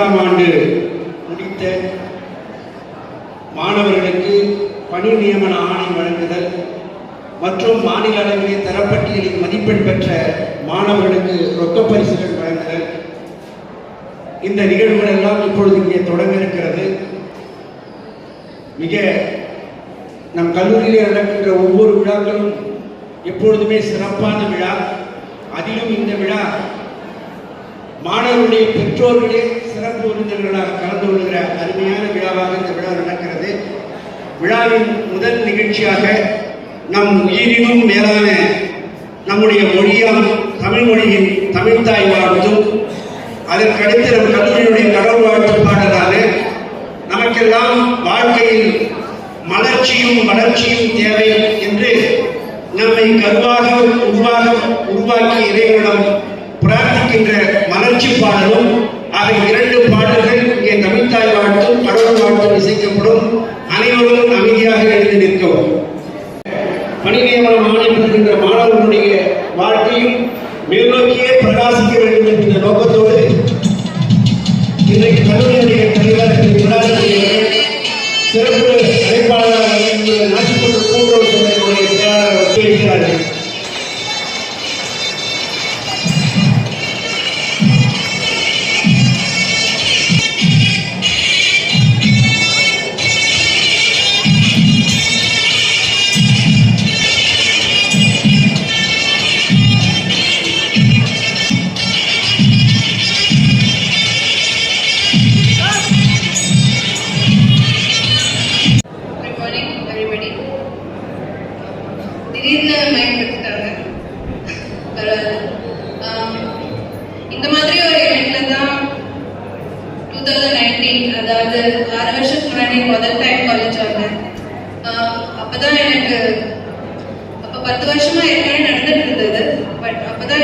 மூன்றாம் ஆண்டு முடித்த மாணவர்களுக்கு பணி நியமன ஆணை வழங்குதல் மற்றும் மாநில அளவிலே தரப்பட்டியலில் மதிப்பெண் பெற்ற மாணவர்களுக்கு ரொக்க பரிசுகள் வழங்குதல். இந்த நிகழ்வுகள் எல்லாம் இப்பொழுது இங்கே தொடங்க இருக்கிறது மிக நம் கல்லூரியிலே நடக்கின்ற ஒவ்வொரு விழாக்களும் எப்பொழுதுமே சிறப்பான விழா. அதிலும் இந்த விழா மாணவர்களுடைய பெற்றோர்களே சிறப்பு கலந்து கொள்கிற அருமையான விழாவாக இந்த விழா நடக்கிறது. விழாவின் முதல் நிகழ்ச்சியாக நம் உயிரினும் மேலான நம்முடைய மொழியாம் தமிழ் மொழியின் தமிழ்தாய் வாழ்த்தும் அதற்கடுத்து நம் கல்லூரியுடைய கடவுள் வாழ்த்து பாடலான நமக்கெல்லாம் வாழ்க்கையில் மலர்ச்சியும் வளர்ச்சியும் தேவை என்று நம்மை கருவாக உருவாக உருவாக்கிய இறைவனிடம் பிரார்த்திக்கின்ற மலர்ச்சி பாடலும் ஆக இரண்டு பாடல்கள் இங்கே தமிழ்தாய் வாழ்த்தும் கடவுள் வாழ்த்தும் இசைக்கப்படும். அனைவரும் அமைதியாக எழுந்து நிற்கவும்.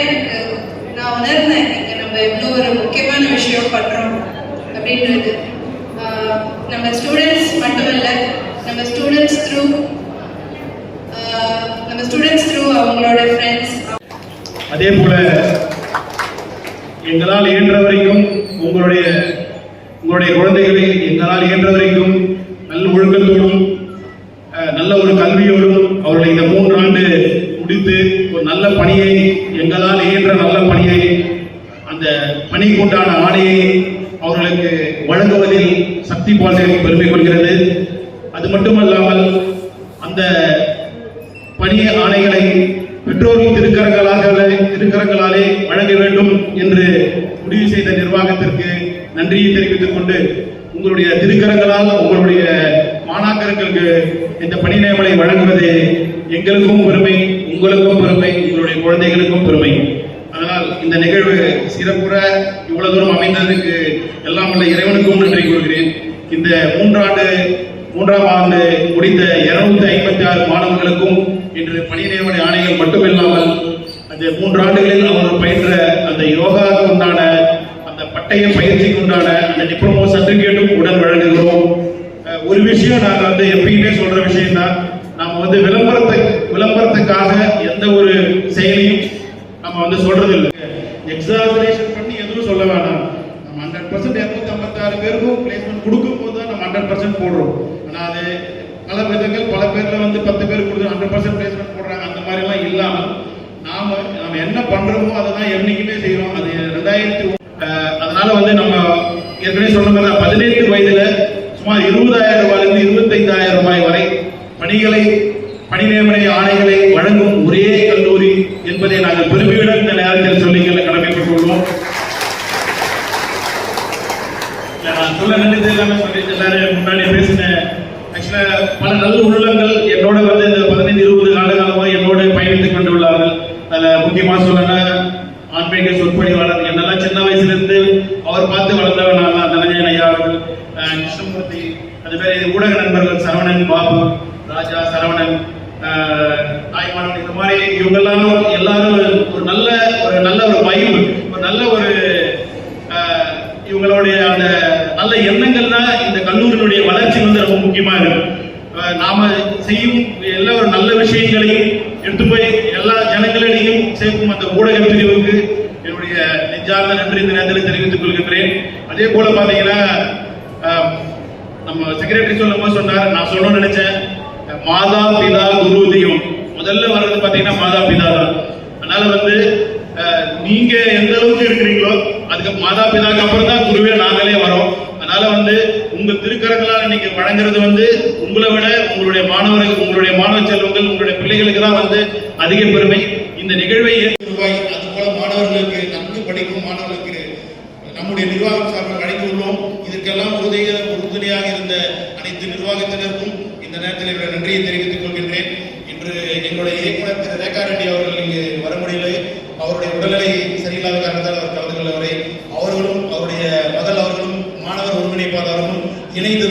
எனக்கு நான் உணர்ந்தேன் இங்க நம்ம எவ்வளோ ஒரு முக்கியமான விஷயம் பண்றோம் அப்படின்றது. ஆஹ் நம்ம ஸ்டூடெண்ட்ஸ் மட்டும் இல்லை நம்ம ஸ்டூடெண்ட்ஸ் த்ரூ நம்ம ஸ்டூடெண்ட்ஸ் த்ரூ அவங்களோட ஃப்ரெண்ட்ஸ் அதே போல எங்களால் இயன்ற வரைக்கும் உங்களுடைய உங்களுடைய குழந்தைகளை எங்களால் இயன்ற வரைக்கும் நல்ல ஒழுக்கத்தோடும் அஹ், நல்ல ஒரு கல்வியோடும் அவர்களை இந்த மூன்றாண்டு முடித்து ஒரு நல்ல பணியை எங்களால் இயன்ற நல்ல பணியை அந்த உண்டான ஆணையை அவர்களுக்கு வழங்குவதில் சக்தி பாலிடெக்னிக் பெருமை கொள்கிறது. அது மட்டுமல்லாமல் அந்த பணி ஆணைகளை பெற்றோர்கள் திருக்கரங்களாக திருக்கரங்களாலே வழங்க வேண்டும் என்று முடிவு செய்த நிர்வாகத்திற்கு நன்றியை தெரிவித்துக் கொண்டு உங்களுடைய திருக்கரங்களால் உங்களுடைய மாணாக்கர்களுக்கு இந்த பணி நியமனை வழங்குவது எங்களுக்கும் பெருமை உங்களுக்கும் பெருமை உங்களுடைய குழந்தைகளுக்கும் பெருமை. அதனால் இந்த நிகழ்வு சிறப்புற இவ்வளவு தூரம் அமைந்ததற்கு எல்லாம் உள்ள இறைவனுக்கும் நன்றி கூறுகிறேன். இந்த மூன்றாண்டு மூன்றாம் ஆண்டு முடிந்த இருநூத்தி ஐம்பத்தி ஆறு மாணவர்களுக்கும் இன்று பணி நியமன ஆணைகள் மட்டுமில்லாமல் அந்த மூன்று ஆண்டுகளில் பயின்ற அந்த யோகாவுக்கு உண்டான அந்த பட்டய பயிற்சிக்கு உண்டான அந்த டிப்ளமோ சர்டிபிகேட்டும் உடன் வழங்குகிறோம். ஒரு விஷயம் நாங்கள் வந்து எப்பயுமே சொல்ற விஷயம் தான் நாம வந்து விளம்பரத்தை விளம்பரத்துக்காக எந்த ஒரு செயலையும் நம்ம வந்து சொல்றது இல்லை எக்ஸாசரேஷன் பண்ணி எதுவும் சொல்ல வேணாம். நம்ம ஹண்ட்ரட் பர்சன்ட் இரநூத்தி ஐம்பத்தாறு பேருக்கும் பிளேஸ்மெண்ட் கொடுக்கும் போது தான் நம்ம ஹண்ட்ரட் பர்சன்ட் போடுறோம். ஆனால் அது பல விதங்கள் பல பேர்ல வந்து பத்து பேர் கொடுத்து ஹண்ட்ரட் பர்சன்ட் பிளேஸ்மெண்ட் போடுறாங்க அந்த மாதிரி எல்லாம் இல்லாமல் நாம நம்ம என்ன பண்றோமோ அதை தான் என்னைக்குமே செய்யறோம் அது ரெண்டாயிரத்தி அதனால வந்து நம்ம ஏற்கனவே சொன்ன மாதிரி பதினெட்டு வயதுல சுமார் இருபதாயிரம் ரூபாயிலிருந்து இருபத்தைந்தாயிரம் ரூபாய் வரை பணிகளை பணி நியமன ஆணைகளை வழங்கும் ஒரே கல்லூரி என்பதை நாங்கள் பெருமையுடன் இந்த நேரத்தில் சொல்லிக்கொள்ள கடமைப்பட்டுள்ளோம் இல்ல, நான் எல்லாமே சொல்லி எல்லாரும் முன்னாடி பேசின ஆக்சுவலா பல நல்ல உள்ளங்கள் என்னோட வந்து இந்த பதினைந்து இருபது ஆண்டு காலமாக என்னோட பயணித்துக் கொண்டுள்ளார்கள் அதுல முக்கியமா சொல்லணும் ஆன்மீக சொற்பொழிவாளர் என்னெல்லாம் சின்ன வயசுல இருந்து அவர் பார்த்து வளர்ந்தவனால தனஞ்சயன் ஐயா அவர்கள். கிருஷ்ணமூர்த்தி அது மாதிரி ஊடக நண்பர்கள் சரவணன் பாபு ராஜா சரவணன் அஹ், தாய்மானவன் இந்த மாதிரி இவங்க எல்லாரும் எல்லாரும் ஒரு நல்ல ஒரு நல்ல ஒரு பயிர் ஒரு நல்ல ஒரு இவங்களுடைய அந்த நல்ல எண்ணங்கள் தான் இந்த கல்லூரியினுடைய வளர்ச்சி வந்து ரொம்ப முக்கியமா இருக்கு. நாம செய்யும் எல்லா ஒரு நல்ல விஷயங்களையும் எடுத்து போய் எல்லா ஜனங்களிடையும் சேர்க்கும் அந்த ஊடக பிரிவுக்கு என்னுடைய நெஞ்சார்ந்த நன்றி இந்த நேரத்தில் தெரிவித்துக் கொள்கின்றேன். அதே போல பாத்தீங்கன்னா நம்ம செக்ரட்டரி சொல்லும் போது சொன்னார் நான் சொல்லணும்னு நினைச்சேன். மாதா பிதா குரு தெய்வம் முதல்ல வர்றது பாத்தீங்கன்னா மாதா பிதா தான். அதனால வந்து நீங்க எந்த அளவுக்கு இருக்கிறீங்களோ அதுக்கு மாதா பிதாக்கு அப்புறம் தான் குருவே நாங்களே வரோம் அதனால வந்து உங்க திருக்கரங்களால் நீங்க வழங்குறது வந்து உங்களை விட உங்களுடைய மாணவர்கள் உங்களுடைய மாணவ செல்வங்கள் உங்களுடைய பிள்ளைகளுக்கு தான் வந்து அதிக பெருமை. இந்த நிகழ்வை ரூபாய் அது போல மாணவர்களுக்கு நன்கு படிக்கும் மாணவர்களுக்கு நம்முடைய நிர்வாகம் சார்பாக வழங்கியுள்ளோம் இதற்கெல்லாம் உறுதிய உறுதுணையாக இருந்த அனைத்து நிர்வாகத்தினருக்கும் இந்த நேரத்தில் என்னுடைய நன்றியை தெரிவித்துக் கொள்கின்றேன். இன்று எங்களுடைய இயக்குனர் திரு ரேகா ரெட்டி அவர்கள் இங்கு வர முடியவில்லை. அவருடைய உடல்நிலை சரியில்லாத காரணத்தால் அவர் கலந்து கொள்ளவரை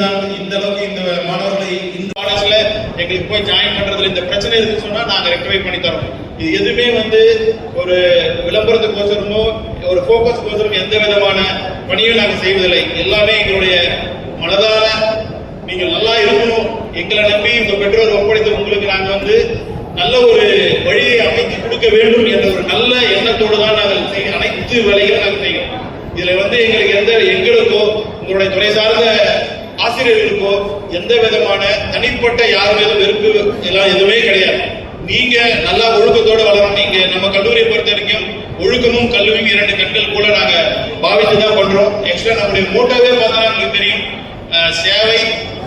இணைந்துதான் இந்த அளவுக்கு இந்த மாணவர்களை இந்த காலேஜ்ல எங்களுக்கு போய் ஜாயின் பண்றதுல இந்த பிரச்சனை இருக்குன்னு சொன்னா நாங்க ரெக்டிஃபை பண்ணி தரோம். இது எதுவுமே வந்து ஒரு விளம்பரத்துக்கோசரமோ ஒரு ஃபோக்கஸ்க்கோசரம் எந்த விதமான பணியும் நாங்க செய்வதில்லை. எல்லாமே எங்களுடைய மனதார நீங்கள் நல்லா இருக்கணும். எங்களை நம்பி உங்க பெற்றோர் ஒப்படைத்த உங்களுக்கு நாங்க வந்து நல்ல ஒரு வழியை அமைத்து கொடுக்க வேண்டும் என்ற ஒரு நல்ல எண்ணத்தோடு தான் நாங்கள் செய்ய அனைத்து வேலைகளும் நாங்கள் செய்கிறோம். இதுல வந்து எங்களுக்கு எந்த எங்களுக்கோ உங்களுடைய துறை சார்ந்த ஆசிரியர்களுக்கோ எந்த விதமான தனிப்பட்ட யார் மீதும் வெறுப்பு எல்லாம் எதுவுமே கிடையாது. நீங்க நல்லா ஒழுக்கத்தோட வளரணும். நீங்க நம்ம கல்லூரியை பொறுத்த வரைக்கும் ஒழுக்கமும் கல்வியும் இரண்டு கண்கள் கூட நாங்க பாவித்து தான் பண்றோம் எக்ஸ்ட்ரா நம்முடைய மோட்டோவே பார்த்தா உங்களுக்கு தெரியும். சேவை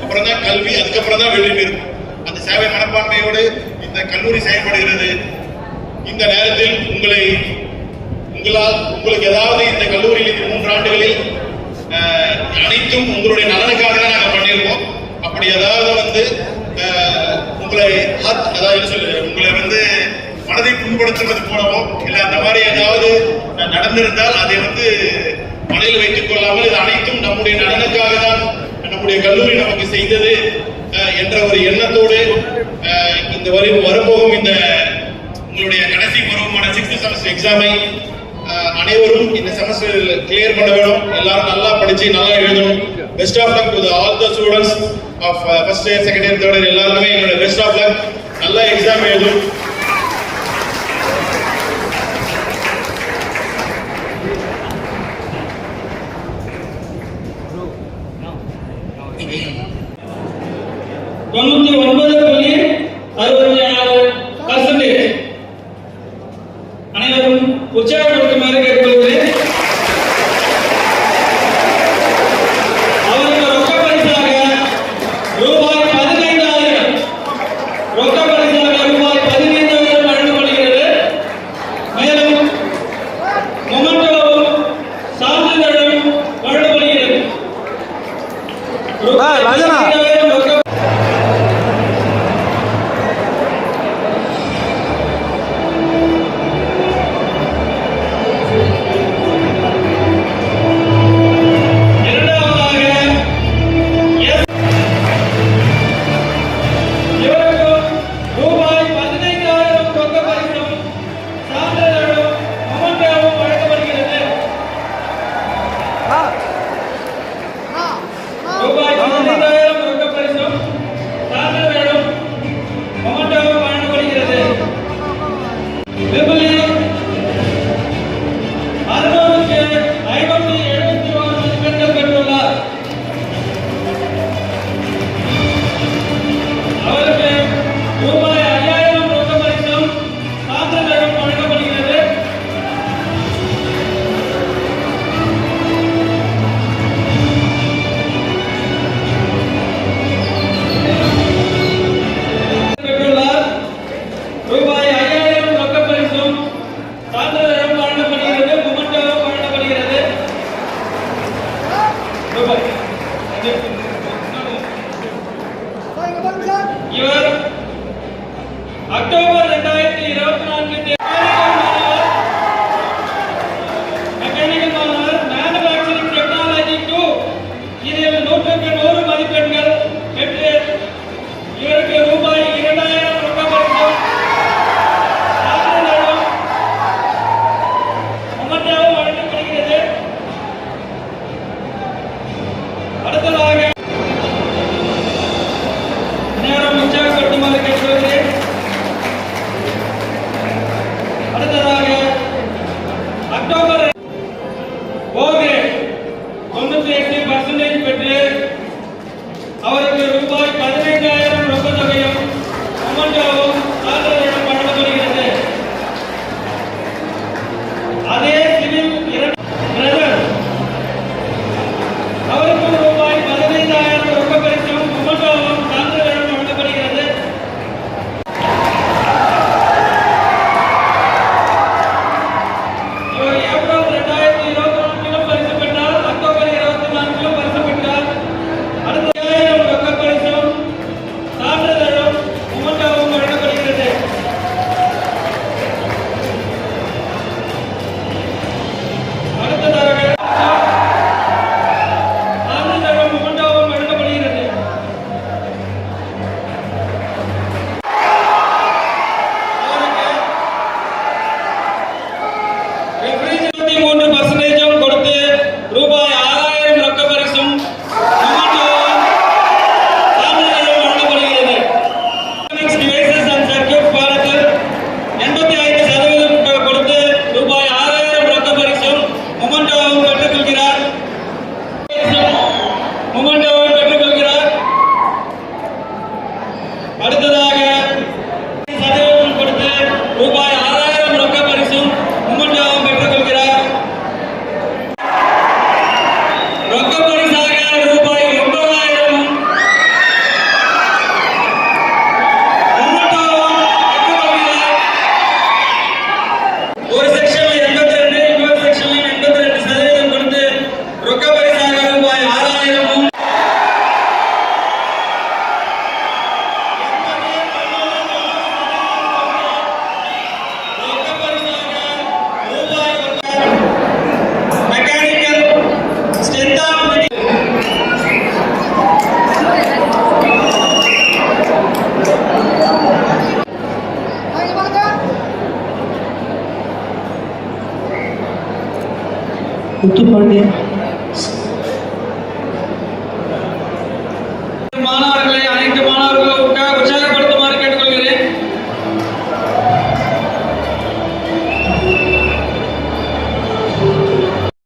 அப்புறம் தான் கல்வி அதுக்கப்புறம் தான் வெற்றி பெறும். அந்த சேவை மனப்பான்மையோடு இந்த கல்லூரி செயல்படுகிறது. இந்த நேரத்தில் உங்களை உங்களால் உங்களுக்கு ஏதாவது இந்த கல்லூரியில் இந்த மூன்று ஆண்டுகளில் அனைத்தும் உங்களுடைய நலனுக்காக தான் நாங்கள் பண்ணியிருக்கோம். அப்படி ஏதாவது வந்து உங்களை அதாவது சொல்லு உங்களை வந்து மனதை புண்படுத்துவது போலவோ இல்லை அந்த மாதிரி ஏதாவது நடந்திருந்தால் அதை வந்து மனதில் வைத்துக் கொள்ளாமல் இது அனைத்தும் நம்முடைய நலனுக்காக தான் நம்முடைய கல்லூரி நமக்கு செய்தது என்ற ஒரு எண்ணத்தோடு இந்த வரை வரப்போகும் இந்த உங்களுடைய கடைசி பருவமான சிக்ஸ்த் செமஸ்டர் எக்ஸாமை அனைவரும் இந்த செமஸ்டர் கிளியர் பண்ண வேணும். எல்லாரும் நல்லா படிச்சு நல்லா எழுதணும். Best of luck to all the students of first year second year third year எல்லாருமே என்னோட பெஸ்ட் ஆஃப் லக் நல்லா எக்ஸாம் எழுதும் இவர் அக்டோபர் இரண்டாயிரத்தி இருபத்தி நான்கு முத்துப்பாண்டியன்